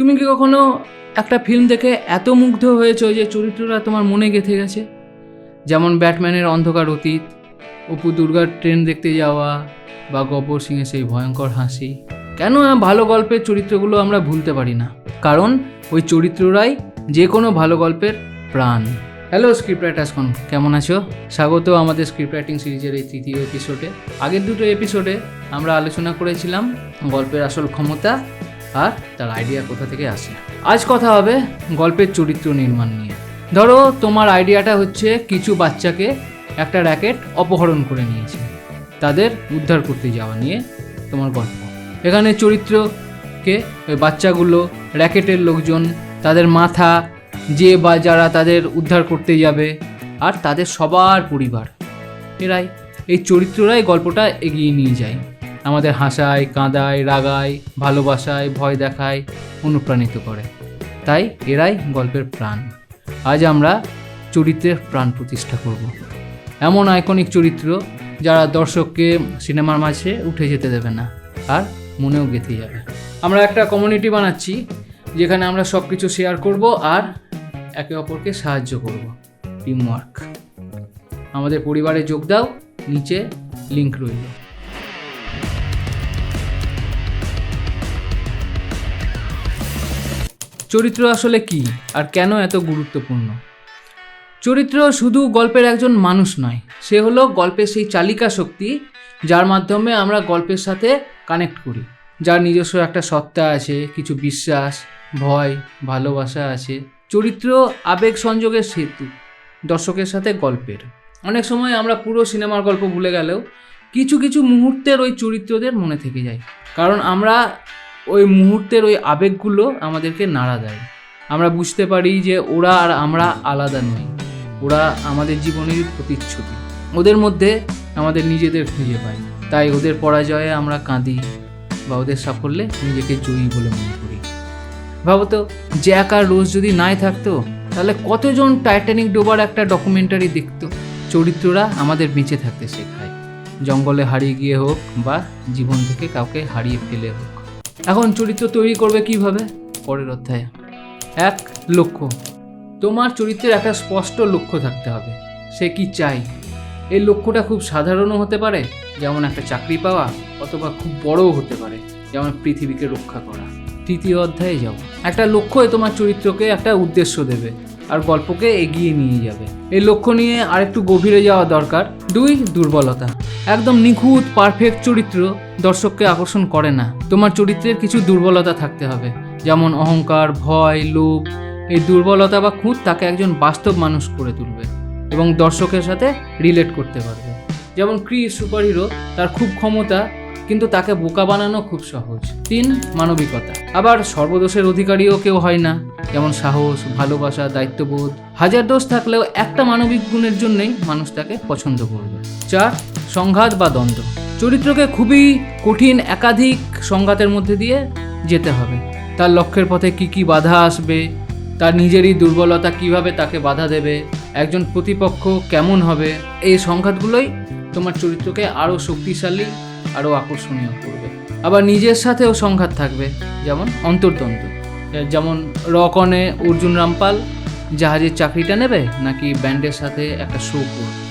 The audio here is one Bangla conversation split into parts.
তুমি কি কখনো একটা ফিল্ম দেখে এত মুগ্ধ হয়েছো যে চরিত্রটা তোমার মনে গেঁথে গেছে? যেমন ব্যাটম্যানের অন্ধকার অতীত, অপু দুর্গার ট্রেন দেখতে যাওয়া বা গব্বর সিংয়ের সেই ভয়ঙ্কর হাসি। কেন ভালো গল্পের চরিত্রগুলো আমরা ভুলতে পারি না? কারণ ওই চরিত্ররাই যে কোনো ভালো গল্পের প্রাণ। হ্যালো স্ক্রিপ্ট রাইটার্সকন কেমন আছো? স্বাগত আমাদের স্ক্রিপ্ট রাইটিং সিরিজের এই তৃতীয় এপিসোডে আগের দুটো এপিসোডে আমরা আলোচনা করেছিলাম গল্পের আসল ক্ষমতা আর তার আইডিয়া কোথা থেকে আসে? আজ কথা হবে গল্পের চরিত্র নির্মাণ নিয়ে। ধরো তোমার আইডিয়াটা হচ্ছে কিছু বাচ্চাকে একটা র্যাকেট অপহরণ করে নিয়েছে। তাদের উদ্ধার করতে যাওয়া নিয়ে তোমার গল্প। এখানে চরিত্রকে ওই বাচ্চাগুলো র্যাকেটের লোকজন, তাদের মাথা, যে বা যারা তাদের উদ্ধার করতে যাবে, আর তাদের সবার পরিবার। এরাই। এই চরিত্ররাই গল্পটা এগিয়ে নিয়ে যায়। আমাদের হাসায়, কাঁদায়, রাগায়, ভালোবাসায়, ভয় দেখায়, অনুপ্রাণিত করে। তাই এরাই গল্পের প্রাণ। আজ আমরা চরিত্রের প্রাণ প্রতিষ্ঠা করব। এমন আইকনিক চরিত্র যারা দর্শককে সিনেমার মাঝে উঠে যেতে দেবে না, আর মনেও গেঁথে যাবে। আমরা একটা কমিউনিটি বানাচ্ছি, যেখানে আমরা সব কিছু শেয়ার করব আর একে অপরকে সাহায্য করব। টিমওয়ার্ক আমাদের পরিবারে যোগ দাও, নিচে লিংক রইল। চরিত্র আসলে কি আর কেন এত গুরুত্বপূর্ণ? চরিত্র শুধু গল্পের একজন মানুষ নয়, সে হলো গল্পের সেই চালিকা শক্তি যার মাধ্যমে আমরা গল্পের সাথে কানেক্ট করি। যার নিজস্ব একটা সত্তা আছে, কিছু বিশ্বাস, ভয়, ভালোবাসা আছে। চরিত্র আবেগ সংযোগের সেতু, দর্শকের সাথে গল্পের। অনেক সময় আমরা পুরো সিনেমার গল্প ভুলে গেলেও কিছু কিছু মুহূর্তের ওই চরিত্রদের মনে থেকে যায়। কারণ আমরা ওই মুহূর্তের ওই আবেগগুলো আমাদেরকে নাড়া দেয়। আমরা বুঝতে পারি যে ওরা আর আমরা আলাদা নই। ওরা আমাদের জীবনের প্রতিচ্ছবি। ওদের মধ্যে আমাদের নিজেদের খুঁজে পাই। তাই ওদের পরাজয়ে আমরা কাঁদি বা ওদের সাফল্যে নিজেকে জয়ী বলে মনে করি। ভাবো তো জ্যাক আর রোজ যদি নাই থাকতো, তাহলে কতজন টাইটানিক ডোবার একটা ডকুমেন্টারি দেখতো? চরিত্ররা আমাদের বেঁচে থাকতে শেখায়। জঙ্গলে হারিয়ে গিয়ে হোক বা জীবন থেকে কাউকে হারিয়ে ফেলে হোক। এখন চরিত্র তৈরি করবে কীভাবে? পরের অধ্যায়ে। এক লক্ষ্য। তোমার চরিত্রের একটা স্পষ্ট লক্ষ্য থাকতে হবে। সে কি চাই? এই লক্ষ্যটা খুব সাধারণও হতে পারে, যেমন একটা চাকরি পাওয়া, অথবা খুব বড়ও হতে পারে, যেমন পৃথিবীকে রক্ষা করা। তৃতীয় অধ্যায়ে যাও। একটা লক্ষ্যই তোমার চরিত্রকে একটা উদ্দেশ্য দেবে, আর গল্পকে এগিয়ে নিয়ে যাবে। এই লক্ষ্য নিয়ে আরেকটু গভীরে যাওয়া দরকার। দুই, দুর্বলতা। একদম নিখুঁত পারফেক্ট চরিত্র দর্শককে আকর্ষণ করে না। তোমার চরিত্রের কিছু দুর্বলতা থাকতে হবে। যেমন অহংকার, ভয়, লোভ। এই দুর্বলতা বা খুঁত তাকে একজন বাস্তব মানুষ করে তুলবে এবং দর্শকের সাথে রিলেট করতে পারবে। যেমন ক্রিস সুপারহিরো, তার খুব ক্ষমতা কিন্তু তাকে বোকা বানানো খুব সহজ। তিন, মানবিকতা। আবার সর্বদোষের অধিকারীও কেউ হয় না। যেমন সাহস, ভালোবাসা, দায়িত্ববোধ। হাজার দোষ থাকলেও একটা মানবিক গুণের জন্যই মানুষ তাকে পছন্দ করবে। চার, সংঘাত বা দ্বন্দ্ব। চরিত্রকে খুবই কঠিন, একাধিক সংঘাতের মধ্যে দিয়ে যেতে হবে। তার লক্ষ্যের পথে কি কি বাধা আসবে? তার নিজেরই দুর্বলতা কীভাবে তাকে বাধা দেবে? একজন প্রতিপক্ষ কেমন হবে? এই সংঘাতগুলোই তোমার চরিত্রকে আরও শক্তিশালী আরও আকর্ষণীয় করবে। আবার নিজের সাথেও সংঘাত থাকবে, যেমন অন্তর্দ্বন্দ্ব যেমন রকনে অর্জুন রামপাল জাহাজের চাকরিটা নেবে, নাকি ব্যান্ডের সাথে একটা শো করবে।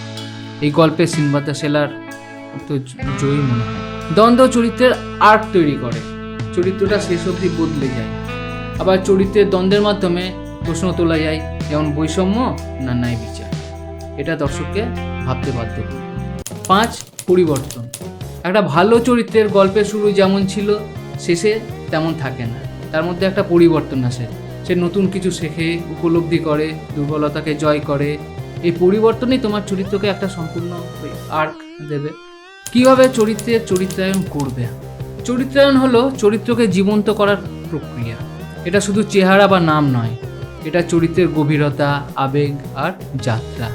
এই গল্পে সিনবাতা সেলার তো জয়ী মনে হয়। দ্বন্দ্ব চরিত্রের আর্ট তৈরি করে। চরিত্রটা শেষ অবধি বদলে যায়। আবার চরিত্রের দ্বন্দ্বের মাধ্যমে প্রশ্ন তোলা যায়, যেমন বৈষম্য না ন্যায় বিচার। এটা দর্শককে ভাবতে বাধ্য পাঁচ, পরিবর্তন। একটা ভালো চরিত্রের গল্পের শুরু যেমন ছিল, শেষে তেমন থাকে না। তার মধ্যে একটা পরিবর্তন আসে। সে নতুন কিছু শেখে, উপলব্ধি করে, দুর্বলতাকে জয় করে। এই পরিবর্তনই তোমার চরিত্রকে একটা সম্পূর্ণ আর্ক দেবে। কীভাবে চরিত্রের চরিত্রায়ন করবে? চরিত্রায়ন হলো চরিত্রকে জীবন্ত করার প্রক্রিয়া। এটা শুধু চেহারা বা নাম নয়, এটা চরিত্রের গভীরতা, আবেগ আর যাত্রা।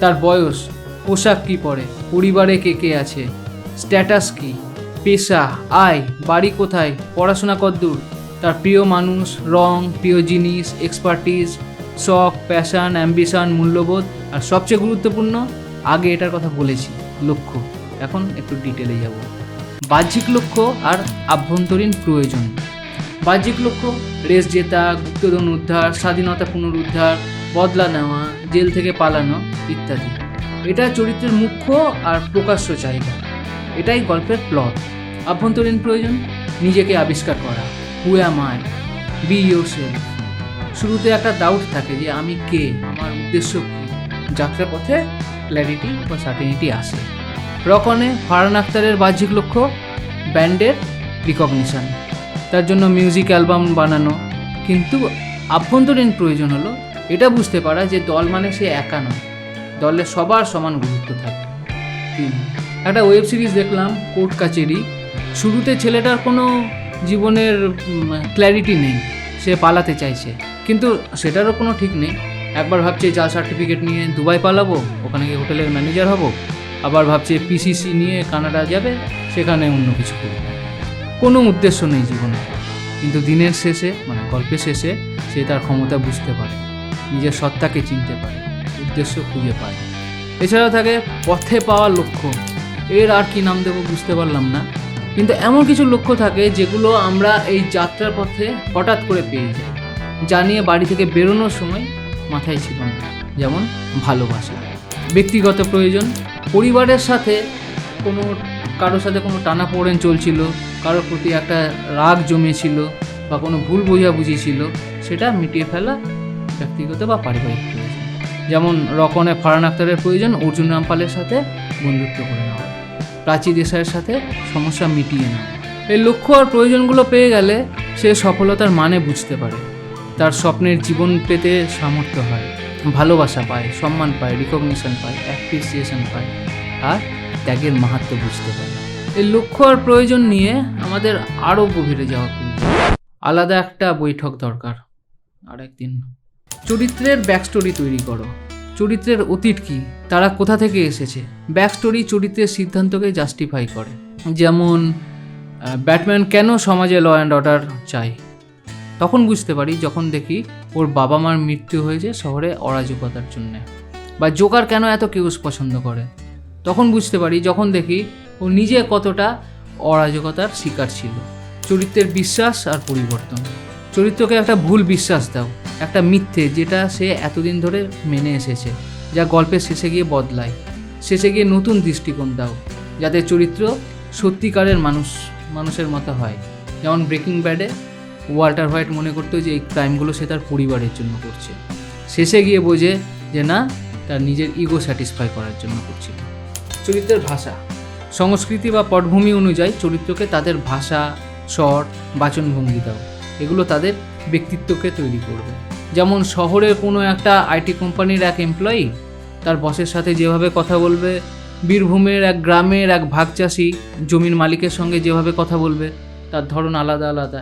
তার বয়স, পোশাক কী পরে, পরিবারে কে কে আছে স্ট্যাটাস কি? পেশা, আয়, বাড়ি কোথায়? পড়াশোনা কদ্দূর তার প্রিয় মানুষ, রং, প্রিয় জিনিস এক্সপার্টিস শখ প্যাশন অ্যাম্বিশন মূল্যবোধ, আর সবচেয়ে গুরুত্বপূর্ণ, আগে এটার কথা বলেছি, লক্ষ্য। এখন একটু ডিটেলে যাব। বাহ্যিক লক্ষ্য আর আভ্যন্তরীণ প্রয়োজন। বাহ্যিক লক্ষ্য রেস জেতা, গুপ্তধন উদ্ধার, স্বাধীনতা পুনরুদ্ধার, বদলা নেওয়া, জেল থেকে পালানো, ইত্যাদি। এটা চরিত্রের মুখ্য আর প্রকাশ্য চাহিদা। এটাই গল্পের প্লট আভ্যন্তরীণ প্রয়োজন, নিজেকে আবিষ্কার করা। Who am I be self শুরুতে একটা ডাউট থাকে যে আমি কে? আমার উদ্দেশ্য কী? যাত্রার পথে ক্ল্যারিটি বা সার্টিনিটি আসে। রকনে ফারহান আখতারের বাহ্যিক লক্ষ্য ব্যান্ডের রিকগনিশন তার জন্য মিউজিক অ্যালবাম বানানো। কিন্তু আভ্যন্তরীণ প্রয়োজন হলো, এটা বুঝতে পারা যে দল মানে সে একা নয়। দলের সবার সমান গুরুত্ব থাকে। একটা ওয়েব সিরিজ দেখলাম কোর্ট কাচেরি। শুরুতে ছেলেটার কোনো জীবনের ক্ল্যারিটি নেই, সে পালাতে চাইছে। কিন্তু সেটারও কোনো ঠিক নেই। একবার ভাবছে জাল সার্টিফিকেট নিয়ে দুবাই পালাবো, ওখানে গিয়ে হোটেলের ম্যানেজার হব। আবার ভাবছে পিসিসি নিয়ে কানাডা যাবে, সেখানে অন্য কিছু করবে। কোনো উদ্দেশ্য নেই জীবনে। কিন্তু দিনের শেষে মানে গল্পের শেষে, সে তার ক্ষমতা বুঝতে পারে। নিজের সত্তাকে চিনতে পারে, উদ্দেশ্য খুঁজে পায়। এছাড়াও থাকে, পথে পাওয়া লক্ষ্য। এর আর কি নাম দেবো বুঝতে পারলাম না। কিন্তু এমন কিছু লক্ষ্য থাকে যেগুলো আমরা এই যাত্রার পথে হঠাৎ করে পেয়ে যাই, যা নিয়ে বাড়ি থেকে বেরোনোর সময় মাথায় ছিল না। যেমন ভালোবাসা, ব্যক্তিগত প্রয়োজন, পরিবারের সাথে কোনো, কারোর সাথে কোনো টানা পোড়েন চলছিল, কারোর প্রতি একটা রাগ জমেছিল বা কোনো ভুল বোঝাবুঝি ছিল, সেটা মিটিয়ে ফেলা ব্যক্তিগত বা পারিবারিক প্রয়োজন। যেমন রকনে ফারান আক্তারের প্রয়োজন, অর্জুন রামপালের সাথে বন্ধুত্ব করে নেওয়া। প্রাচী দেশাইয়ের সাথে সমস্যা মিটিয়ে নেওয়া এই লক্ষ্য আর প্রয়োজনগুলো পেয়ে গেলে সে সফলতার মানে বুঝতে পারে। তার স্বপ্নের জীবন পেতে সামর্থ্য হয়, ভালোবাসা পায়, সম্মান পায় রিকগনিশন পায় অ্যাপ্রিসিয়েশন পায়, আর ত্যাগের মাহাত্ম বুঝতে পারে। এই লক্ষ্য আর প্রয়োজন নিয়ে আমাদের আরও গভীরে যাওয়া প্রয়োজন। আলাদা একটা বৈঠক দরকার আর একদিন চরিত্রের ব্যাকস্টোরি তৈরি করো। চরিত্রের অতীত কি? তারা কোথা থেকে এসেছে? ব্যাক স্টোরি চরিত্রের সিদ্ধান্তকে জাস্টিফাই করে। যেমন ব্যাটম্যান কেন সমাজে ল অ্যান্ড অর্ডার চায়? তখন বুঝতে পারি যখন দেখি ওর বাবা মার মৃত্যু হয়েছে শহরে অরাজকতার জন্যে। বা জোকার কেন এত কেউস পছন্দ করে? তখন বুঝতে পারি যখন দেখি ও নিজে কতটা অরাজকতার শিকার ছিল। চরিত্রের বিশ্বাস আর পরিবর্তন। চরিত্রকে একটা ভুল বিশ্বাস দাও, একটা মিথ্যে যেটা সে এতদিন ধরে মেনে এসেছে, যা গল্পের শেষে গিয়ে বদলায়। শেষে গিয়ে নতুন দৃষ্টিকোণ দাও, যাতে চরিত্র সত্যিকারের মানুষ, মানুষের মতো হয়। যেমন ব্রেকিং ব্যাডে ওয়াল্টার হোয়াইট মনে করতো যে এই ক্রাইমগুলো সে তার পরিবারের জন্য করছে। শেষে গিয়ে বোঝে যে না, তার নিজের ইগো স্যাটিসফাই করার জন্য করছিল চরিত্রের ভাষা। সংস্কৃতি বা পটভূমি অনুযায়ী চরিত্রকে তাদের ভাষা, স্বর, বাচনভঙ্গি দাও। এগুলো তাদের ব্যক্তিত্বকে তৈরি করবে। যেমন শহরের কোনো একটা আইটি কোম্পানির এক এমপ্লয়ি তার বসের সাথে যেভাবে কথা বলবে, বীরভূমের এক গ্রামের এক ভাগ চাষি জমির মালিকের সঙ্গে যেভাবে কথা বলবে, তার ধরন আলাদা আলাদা।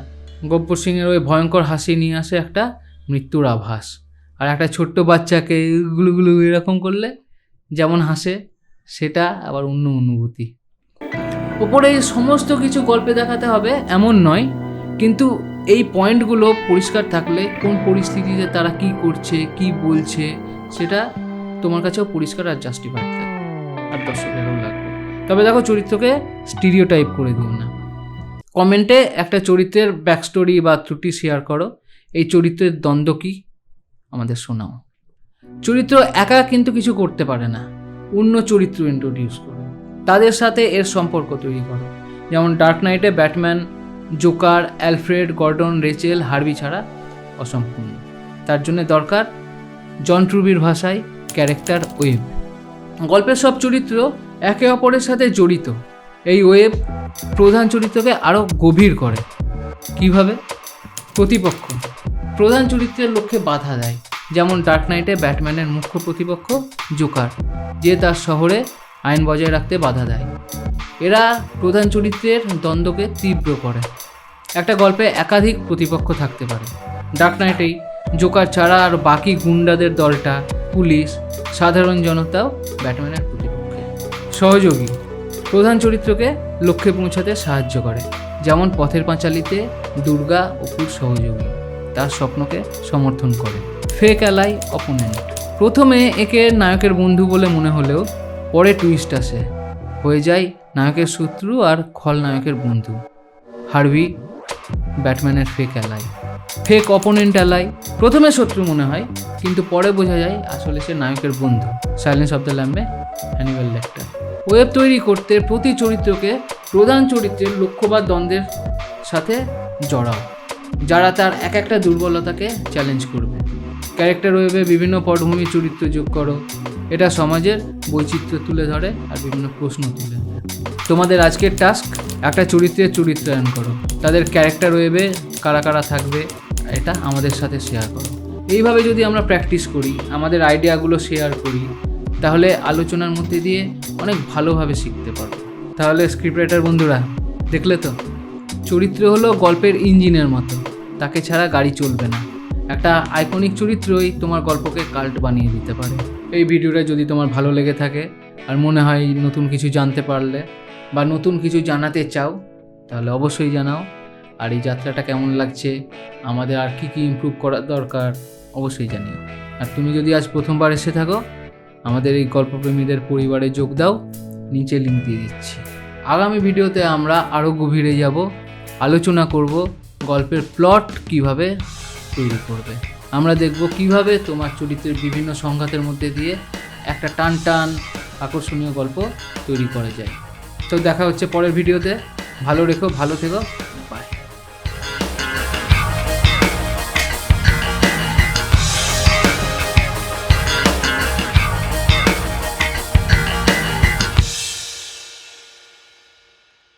গব্বর সিংয়ের ওই ভয়ঙ্কর হাসি নিয়ে আসে একটা মৃত্যুর আভাস। আর একটা ছোট্ট বাচ্চাকে গুলুগুলু এরকম করলে যেমন হাসে, সেটা আবার অন্য অনুভূতি। ওপরে সমস্ত কিছু গল্পে দেখাতে হবে এমন নয়, কিন্তু এই পয়েন্টগুলো পরিষ্কার থাকলে কোন পরিস্থিতিতে তারা কি করছে, কি বলছে, সেটা তোমার কাছেও পরিষ্কার আর জাস্টিফাইড থাকবে। আর দর্শকেরও লাগবে। তবে দেখো চরিত্রকে স্টিরিও টাইপ করে দিও না। কমেন্টে একটা চরিত্রের ব্যাকস্টোরি বা ত্রুটি শেয়ার করো। এই চরিত্রের দ্বন্দ্ব কী? আমাদের শোনাও। চরিত্র একা কিন্তু কিছু করতে পারে না। অন্য চরিত্র ইন্ট্রোডিউস করো। তাদের সাথে এর সম্পর্ক তৈরি করো। যেমন ডার্ক নাইটে Batman Joker, Alfred, Gordon, Rachel Harvey ছাড়া অসম্পূর্ণ। তার জন্য দরকার জন ট্রুবির ভাষায় ক্যারেক্টার ওয়েব। গল্পের সব চরিত্র একে অপরের সাথে জড়িত। এই ওয়েব প্রধান চরিত্রকে আরও গভীর করে। কীভাবে? প্রতিপক্ষ। প্রধান চরিত্রের লক্ষ্যে বাধা দেয়। যেমন ডার্ক নাইটে ব্যাটম্যানের মুখ্য প্রতিপক্ষ জোকার, যে তার শহরে আইন বজায় রাখতে বাধা দেয়। এরা প্রধান চরিত্রের দ্বন্দ্বকে তীব্র করে। একটা গল্পে একাধিক প্রতিপক্ষ থাকতে পারে। ডার্ক নাইটেই জোকার ছাড়া আর বাকি গুন্ডাদের দলটা, পুলিশ, সাধারণ জনতাও ব্যাটম্যানের প্রতিপক্ষে। সহযোগী। প্রধান চরিত্রকে লক্ষ্যে পৌঁছাতে সাহায্য করে, যেমন পথের পাঁচালিতে দুর্গা অপুর সহযোগী, তার স্বপ্নকে সমর্থন করে। ফেক অ্যালাই অপোনেন্ট প্রথমে একে নায়কের বন্ধু বলে মনে হলেও পরে টুইস্ট আসে। হয়ে যায় নায়কের শত্রু আর খলনায়কের বন্ধু। Harvey ব্যাটম্যানের fake ally fake opponent ally প্রথমে শত্রু মনে হয়, কিন্তু পরে বোঝা যায় আসলে সে নায়কের বন্ধু। Silence of the lambs Hannibal Lecter web তৈরি করতে প্রতি চরিত্রকে প্রধান চরিত্রের লক্ষ্য বা দ্বন্দ্বের সাথে জড়াও, যারা তার এক একটা দুর্বলতাকে চ্যালেঞ্জ করবে। ক্যারেক্টার ওয়েবে বিভিন্ন পটভূমি চরিত্র যোগ করো। এটা সমাজের বৈচিত্র্য তুলে ধরে আর বিভিন্ন প্রশ্ন তুলে। তোমাদের আজকের টাস্ক একটা চরিত্রের চরিত্রায়ন করো। তাদের ক্যারেক্টার ওয়েবে কারা কারা থাকবে, এটা আমাদের সাথে শেয়ার করো। এইভাবে যদি আমরা প্র্যাকটিস করি, আমাদের আইডিয়াগুলো শেয়ার করি, তাহলে আলোচনার মধ্যে দিয়ে অনেক ভালোভাবে শিখতে পারব। তাহলে স্ক্রিপ্ট রাইটার বন্ধুরা, দেখলে তো? চরিত্র হলো গল্পের ইঞ্জিনের মতো। তাকে ছাড়া গাড়ি চলবে না। একটা আইকনিক চরিত্রই তোমার গল্পকে কাল্ট বানিয়ে দিতে পারে। এই ভিডিওটা যদি তোমার ভালো লেগে থাকে, আর মনে হয় নতুন কিছু জানতে পারলে বা নতুন কিছু জানাতে চাও, তাহলে অবশ্যই জানাও। আর এই যাত্রাটা কেমন লাগছে, আমাদের আর কি কি ইমপ্রুভ করার দরকার, অবশ্যই জানিও। আর তুমি যদি আজ প্রথমবার এসে থাকো, আমাদের এই গল্পপ্রেমীদের পরিবারে যোগ দাও, নিচে লিঙ্ক দিয়ে দিচ্ছি। আগামী ভিডিওতে আমরা আরও গভীরে যাব, আলোচনা করব গল্পের প্লট কীভাবে তৈরি করবে। আমরা দেখব কীভাবে তোমার চরিত্রের বিভিন্ন সংঘাতের মধ্যে দিয়ে একটা টান টান আকর্ষণীয় গল্প তৈরি করা যায়। তো দেখা হচ্ছে পরের ভিডিওতে। ভালো রেখো ভালো থেকো।